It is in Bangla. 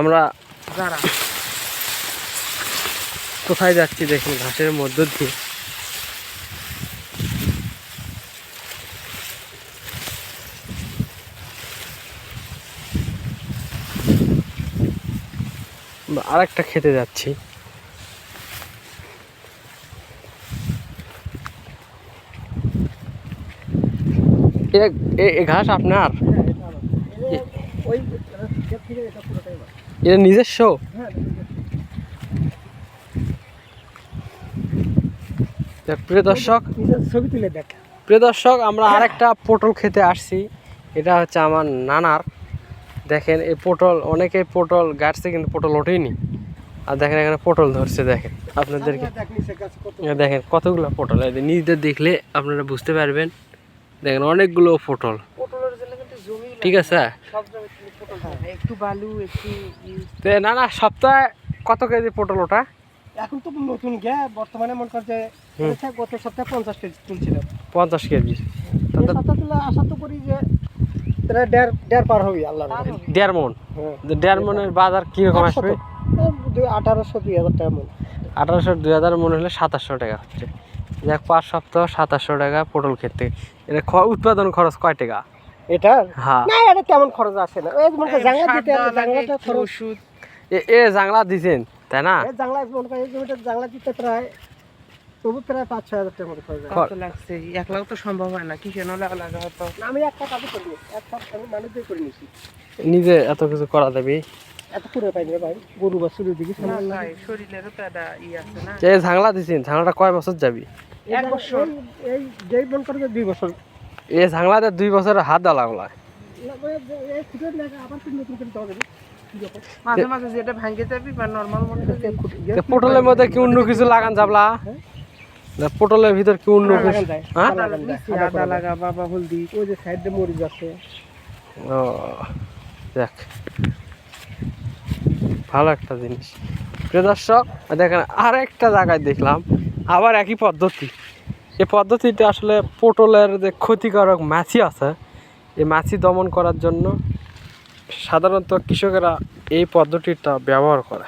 আমরা কোথায় যাচ্ছি দেখি ঘাসের মধ্য দিয়ে। আর একটা খেতে যাচ্ছি। ঘাস আপনার? এটা নিজস্ব প্রিয় দর্শক ছবি তুলে দেখ প্রিয় দর্শক, আমরা আরেকটা পটল খেতে আসছি। এটা হচ্ছে আমার নানার। দেখেন, এই পটল অনেকে পটল গাছছে কিন্তু পটল ওঠেনি। আর দেখেন, এখানে পটল ধরছে, দেখেন। আপনাদেরকে দেখেন, কতগুলো পটল। নিজেদের দেখলে আপনারা বুঝতে পারবেন। দেখেন, অনেকগুলো পটল পটলের জন্য কিন্তু জমি ঠিক আছে? হয়। একটু বালু একটু না না সপ্তাহে কত কেজি পটল ওটা? এখন তো নতুন গে বর্তমানে মনে করছে। গত সপ্তাহে পঞ্চাশ কেজি তুলছিলাম পঞ্চাশ কেজি। আশা তো করি যে দেড়। মন? হ্যাঁ। দেড় মনের বাজার কীরকম আসবে? আঠারোশো দুই হাজার টাকা মন। আঠারোশো দুই হাজার মনে হলে সাতাশশো টাকা হচ্ছে। যাক পাঁচ সপ্তাহ সাতাশশো টাকা পটল খেতে। এটা উৎপাদন খরচ কয় টাকা? এটা হ্যাঁ না এটা তেমন খরচ আসে না ওই মনে সার দিতে হবে, লাগে, খরচ এ- এ জাংলা দিছেন তাই না এই জাংলা মনে কর এই জমিটা জাংলা দিতে প্রায় তবু প্রায় পাঁচ ছয় হাজার টাকার মতো খরচ হয়। কত লাগছে এক লাখ তো সম্ভব হয় না কিসে নলে লাগা হতো আমি একটা কাজে করি এক কাজ আমি মানুষদের করে নিছি নিজে এত কিছু করা দেবে এত করে পাইনি রে ভাই গরু বা শুরুর দিকে না সামনে ভাই শরীরেরও তো একটা ই আছে না যে জাংলা দিছেন জাংলাটা কয় বছর যাবি এক বছর। এই যেই মন করে দুই বছর এ জাংলাতে দুই বছরের হাত দেওয়া লাগল। মাঝে মাঝে যেটা যাবি বা নর্মাল মনে পটলের মধ্যে কি অন্য কিছু লাগান যাবলা? না, পটলের ভিতর কি অন্য কিছু লাগান হ্যাঁ? আদা। লাগা বাবা হলদি। ওই যে সাইডে মরিচ আছে। ও দেখ। ভালো একটা জিনিস। প্রিয় দর্শক দেখেন আর একটা জায়গায় দেখলাম আবার একই পদ্ধতি। এই পদ্ধতিতে আসলে পটলের যে ক্ষতিকারক মাছি আছে, এই মাছি দমন করার জন্য সাধারণত কৃষকেরা এই পদ্ধতিটা ব্যবহার করে।